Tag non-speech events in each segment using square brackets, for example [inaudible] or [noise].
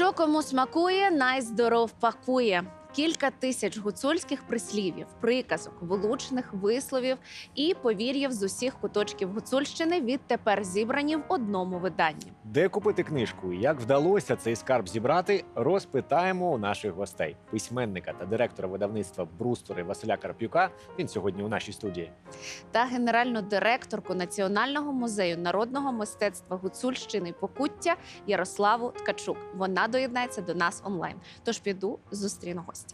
Що кому смакує, найздоров пакує. Кілька тисяч гуцульських прислів'їв, приказок, вилучених висловів і повір'їв з усіх куточків Гуцульщини відтепер зібрані в одному виданні. Де купити книжку і як вдалося цей скарб зібрати, розпитаємо у наших гостей. Письменника та директора видавництва Брустори Василя Карпюка. Він сьогодні у нашій студії. Та генеральну директорку Національного музею народного мистецтва Гуцульщини і Покуття Ярославу Ткачук. Вона доєднається до нас онлайн. Тож піду зустріну гостя.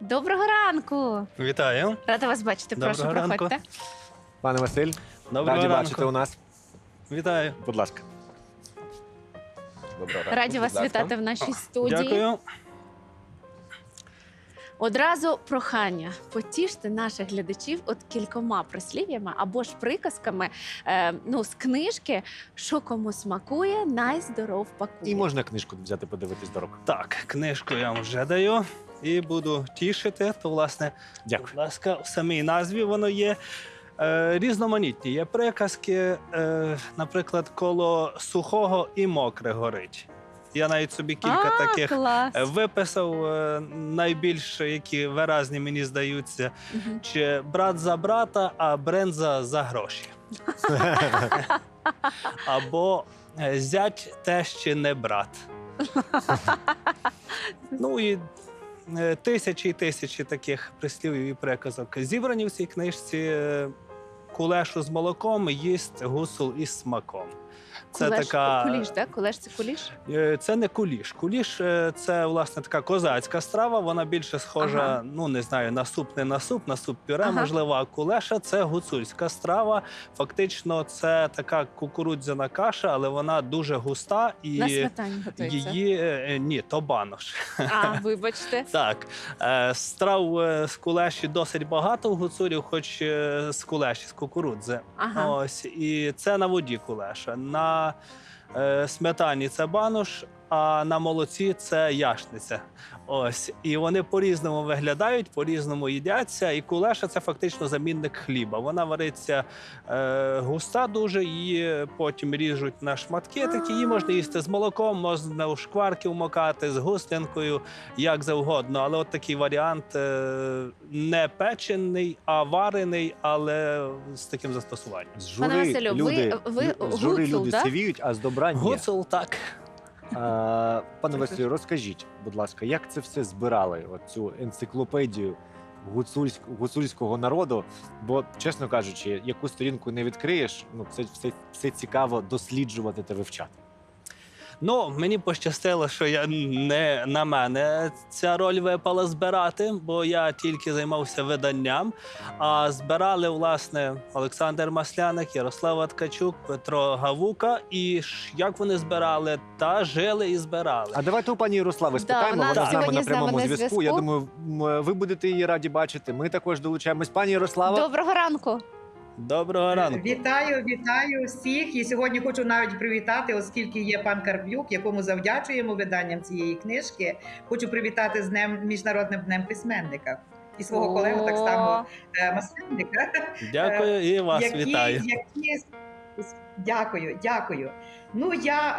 Доброго ранку! Вітаю. Рада вас бачити. Прошу, Доброго ранку. проходьте. Пане Василь, Доброго раді ранку. бачити у нас. Вітаю. Будь ласка. Доброго ранку, Раді вас будь ласка. вітати в нашій студії. Дякую. Одразу прохання потіште наших глядачів от кількома прислів'ями або ж приказками е, ну, з книжки, що кому смакує, найздоров пакує. І можна книжку взяти подивитись до рук. Так, книжку я вам вже даю і буду тішити. То, власне, Дякую. будь ласка, в самій назві воно є. Е, різноманітні є приказки, е, наприклад, коло сухого і мокре горить. Я навіть собі кілька а, таких клас. е, виписав, е, найбільш які виразні мені здаються. Мгм. Чи брат за брата, а бренза за гроші. [laughs] Або е, зять тещі не брат. ну і е, тисячі і тисячі таких прислів'їв і приказок. Зібрані в цій книжці е, кулешу з молоком їсть гусул із смаком. Це Кулеш, така куліш, так? Кулеш це куліш? Е, Це не куліш. Куліш е, це власне така козацька страва. Вона більше схожа, Ага. ну не знаю, на суп, не на суп, на суп пюре, Ага. можливо, а кулеша це гуцульська страва. Фактично, це така кукурудзяна каша, але вона дуже густа і На сметані готується. її е, ні, то банош. А, вибачте. [laughs] Так, страв з кулеші досить багато у гуцулів, хоч з кулеші, з кукурудзи. Ага. Ось і це на воді кулеша. На е, сметані це банош, а на молоці це яшниця. Ось і вони по-різному виглядають, по-різному їдяться. І кулеша це фактично замінник хліба. Вона вариться е, густа дуже, її потім ріжуть на шматки. Такі її можна їсти з молоком, можна у шкварки вмокати, з густинкою, як завгодно. Але от такий варіант е, не печений, а варений, але з таким застосуванням. З Пане жури Василю, люди, ви лю- з жури гуцул, люди да? сивіють, а з добра ні. Гуцул так. А, пане Василю, розкажіть, будь ласка, як це все збирали? От цю енциклопедію гуцульськ, гуцульського народу? Бо, чесно кажучи, яку сторінку не відкриєш, ну це все, все цікаво досліджувати та вивчати. Ну, мені пощастило, що я не на мене ця роль випала збирати, бо я тільки займався виданням. А збирали власне Олександр Масляник, Ярослава Ткачук, Петро Гавука. І ж як вони збирали, та жили і збирали. А давайте у пані Ярослави Да, спитаємо. вона вона з нами на прямому зв'язку. Я думаю, ви будете її раді бачити. Ми також долучаємось. Пані Ярослава, Доброго ранку. Доброго ранку. Вітаю, вітаю всіх. І сьогодні хочу навіть привітати, оскільки є пан Карп'юк, якому завдячуємо виданням цієї книжки. Хочу привітати з днем міжнародним днем письменника і свого колегу так само е, Масленника. [laughs] Дякую і вас які, вітаю. Які... Дякую, дякую. Ну я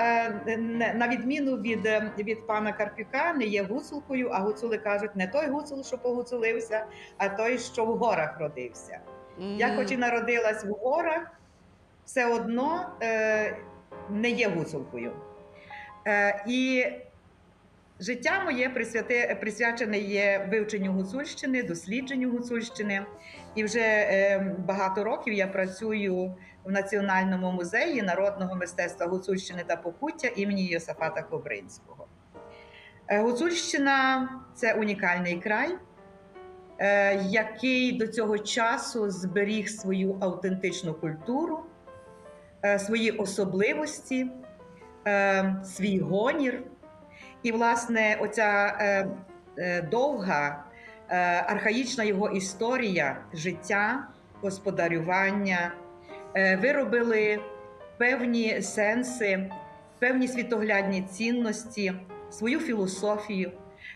е, не- на відміну від, е, від пана Карпюка не є гуцулкою, а гуцули кажуть не той гуцул, що погуцулився, а той, що в горах родився. Я хоч і народилась в горах, все одно е, не є гуцулкою. Е, і життя моє присвяти, присвячене є вивченню гуцульщини, дослідженню гуцульщини. І вже е, багато років я працюю в Національному музеї народного мистецтва Гуцульщини та Покуття імені Йосафата Кобринського. Е, Гуцульщина це унікальний край який до цього часу зберіг свою автентичну культуру, е, свої особливості, е, свій гонір. І, власне, оця е, е, довга е, архаїчна його історія життя, господарювання е, виробили певні сенси, певні світоглядні цінності, свою філософію,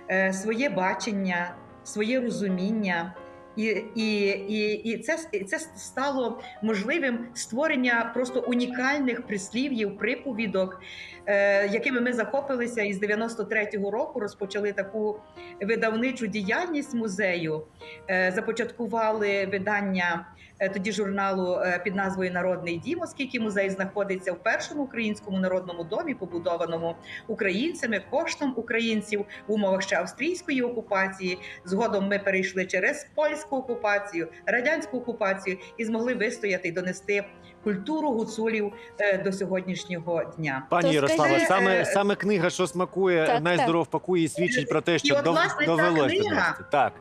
е, своє бачення, своє розуміння І, і, і, і, це, і це стало можливим створення просто унікальних прислів'їв, приповідок, е, якими ми захопилися із 93-го року. Розпочали таку видавничу діяльність музею, е, започаткували видання. Е, Тоді журналу е, під назвою Народний дім, оскільки музей знаходиться в першому українському народному домі, побудованому українцями коштом українців в умовах ще австрійської окупації. Згодом ми перейшли через польську окупацію, радянську окупацію і змогли вистояти і донести культуру гуцулів е, до сьогоднішнього дня. Пані Ярослава, скажи, саме, саме книга, що смакує, Так, найздоров пакує, свідчить про те, що власне, довелося Так.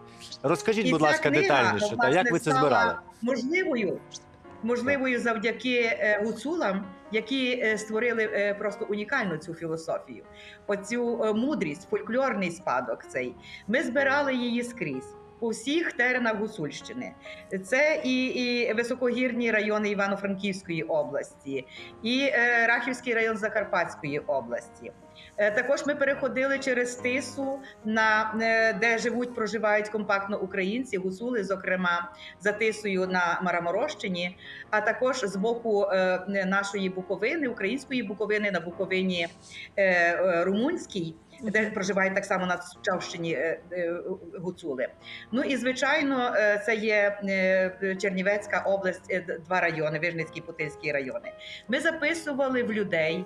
Розкажіть, І будь ласка, книга, детальніше, та, як ви це стала збирали? Можливою, можливою завдяки е, гуцулам, які е, створили е, просто унікальну цю філософію, оцю мудрість, фольклорний спадок. Цей ми збирали її скрізь. По всіх теренах Гуцульщини це і, і високогірні райони Івано-Франківської області, і Рахівський район Закарпатської області. Е, також ми переходили через Тису, на е, де живуть, проживають компактно українці, гуцули, зокрема за Тисою на Мараморощині, а також з боку е, нашої Буковини, української Буковини на Буковині Румунській. Де проживають так само на Чавщині е, е, гуцули. Ну і звичайно, е, це є Чернівецька область, два райони, Вижницький Путильський райони. Ми записували в людей.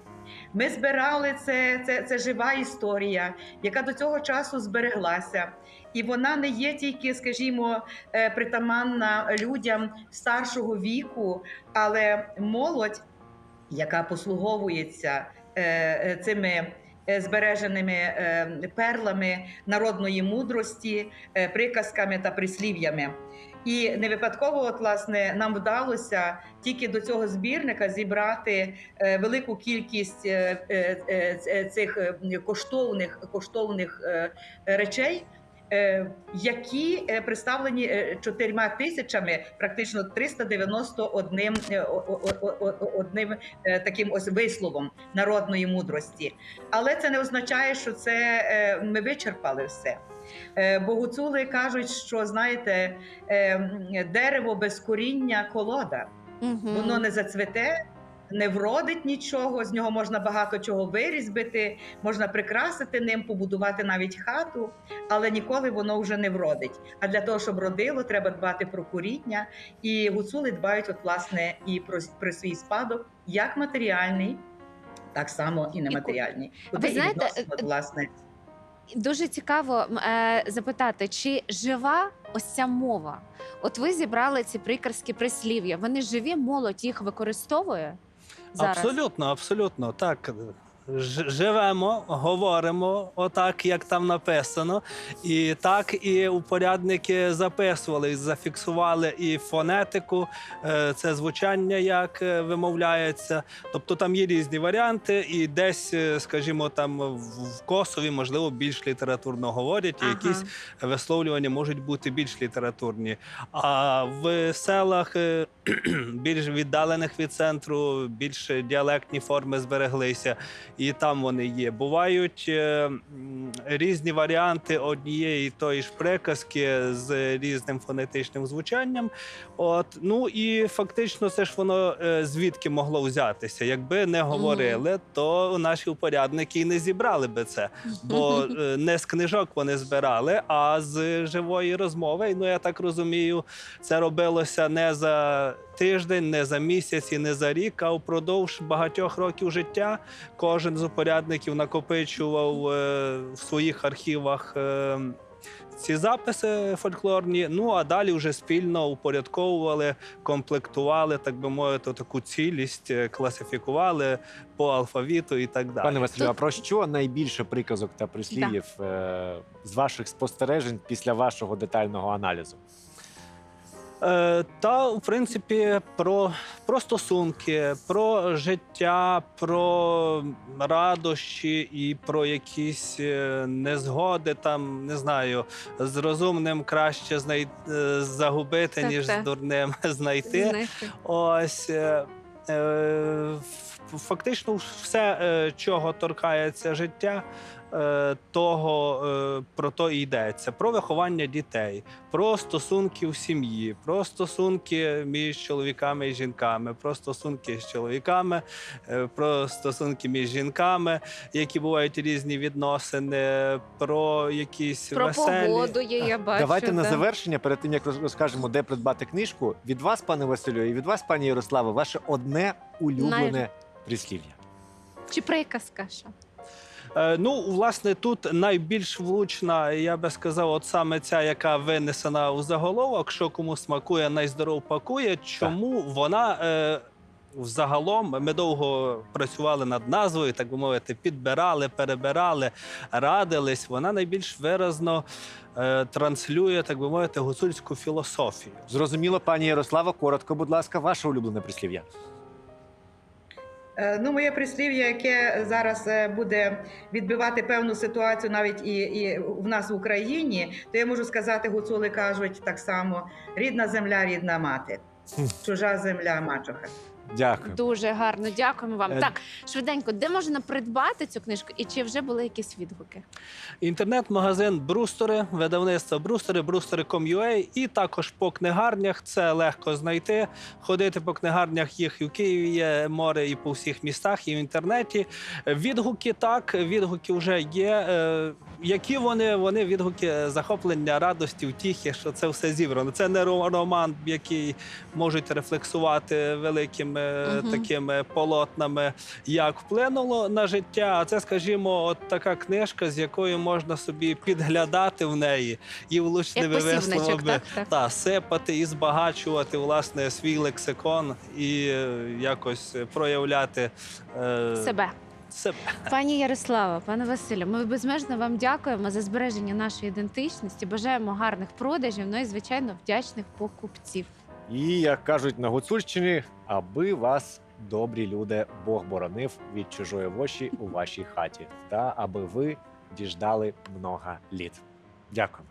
Ми збирали це, це, це жива історія, яка до цього часу збереглася. І вона не є тільки, скажімо, притаманна людям старшого віку, але молодь, яка послуговується цими збереженими е, перлами народної мудрості, е, приказками та прислів'ями. І не випадково, от, власне, нам вдалося тільки до цього збірника зібрати е, велику кількість е, е, е, цих е, коштовних коштовних е, речей. Е, Які е, представлені е, чотирма тисячами, практично 391 е, о- о- о- о- одним таким ось висловом народної мудрості. Але це не означає, що це ми вичерпали все. Е, Бо гуцули кажуть, що знаєте, дерево без коріння колода. Мгм. Воно не зацвете, не вродить нічого. З нього можна багато чого вирізбити, можна прикрасити ним, побудувати навіть хату, але ніколи воно вже не вродить. А для того, щоб родило, треба дбати про коріння. І гуцули дбають, от власне, і про, про свій спадок, як матеріальний, так само і нематеріальний. ви Куди і знаєте, відносимо, е, власне. Дуже цікаво е, запитати, чи жива ось ця мова? От ви зібрали ці приказки прислів'я. Вони живі, молодь їх використовує зараз. Абсолютно, абсолютно. Так. Живемо, говоримо отак, як там написано. І так і упорядники записували, зафіксували і фонетику, е, це звучання, як е, вимовляється. Тобто там є різні варіанти, і десь, е, скажімо, там в Косові, можливо, більш літературно говорять, і Ага. якісь висловлювання можуть бути більш літературні. А в селах [clears throat] більш віддалених від центру, більш діалектні форми збереглися, і там вони є. Бувають е, різні варіанти однієї тої ж приказки з різним фонетичним звучанням. От ну і фактично, це ж воно е, звідки могло взятися. Якби не говорили, то наші упорядники і не зібрали би це. Бо [laughs] е, не з книжок вони збирали, а з живої розмови. І, Ну я так розумію, це робилося не за тиждень, не за місяць і не за рік, а впродовж багатьох років життя. Кожен з упорядників накопичував е, в своїх архівах. е, ці записи фольклорні, ну а далі вже спільно упорядковували, комплектували, так би мовити, таку цілість, е, класифікували по алфавіту і так далі. Пане Василю, а про що найбільше приказок та прислів'їв е, з ваших спостережень після вашого детального аналізу? Е, та, в принципі, про, про стосунки, про життя, про радощі і про якісь е, незгоди, там не знаю, з розумним краще знай... е, загубити, Так, ніж так. з дурним [laughs] знайти. Знайти. Ось фактично все, е, чого торкається життя, е, того е, про то і йдеться: про виховання дітей, про стосунки в сім'ї, про стосунки між чоловіками і жінками, про стосунки з чоловіками, про стосунки між жінками, які бувають різні відносини, про якісь Про веселі. погоду є, я бачу. Давайте на завершення, перед тим як розкажемо, де придбати книжку. Від вас, пане Василю, і від вас, пані Ярославе, ваше одне улюблене Най- прислів'я. Чи приказка що? Е, Ну, власне, тут найбільш влучна, я би сказав, от саме ця, яка винесена у заголовок, що кому смакує, найздоров пакує. Чому вона е, взагалом ми довго працювали над назвою, так би мовити, підбирали, перебирали, радились. Вона найбільш виразно е, транслює, так би мовити, гуцульську філософію. Зрозуміло, пані Ярослава, коротко, будь ласка, ваше улюблене прислів'я. Е, Ну, моє прислів'я, яке зараз е, буде відбивати певну ситуацію навіть і, і в нас в Україні, то я можу сказати, гуцули кажуть так само: рідна земля, рідна мати, чужа земля, мачуха. Дякую. Дуже гарно, дякуємо вам. Е, Так, швиденько, де можна придбати цю книжку і чи вже були якісь відгуки? Інтернет-магазин Брустори, видавництво Брустори, брустори.com.ua і також по книгарнях. Це легко знайти. Ходити по книгарнях їх і в Києві є море, і по всіх містах, і в інтернеті. Відгуки так, відгуки вже є. Е, Які вони? Вони відгуки захоплення, радості, втіхи, що це все зібрано. Це не ро- роман, який можуть рефлексувати великими Мгм. такими полотнами, як вплинуло на життя. А це, скажімо, от така книжка, з якою можна собі підглядати в неї і влучними висловами так? так? та сипати і збагачувати власне свій лексикон і е, якось проявляти е, Себе. себе. Пані Ярослава, пане Василю, ми безмежно вам дякуємо за збереження нашої ідентичності. Бажаємо гарних продажів, ну і звичайно вдячних покупців. І як кажуть на Гуцульщині, аби вас добрі люди Бог боронив від чужої воші у вашій хаті, та аби ви діждали много літ. Дякуємо.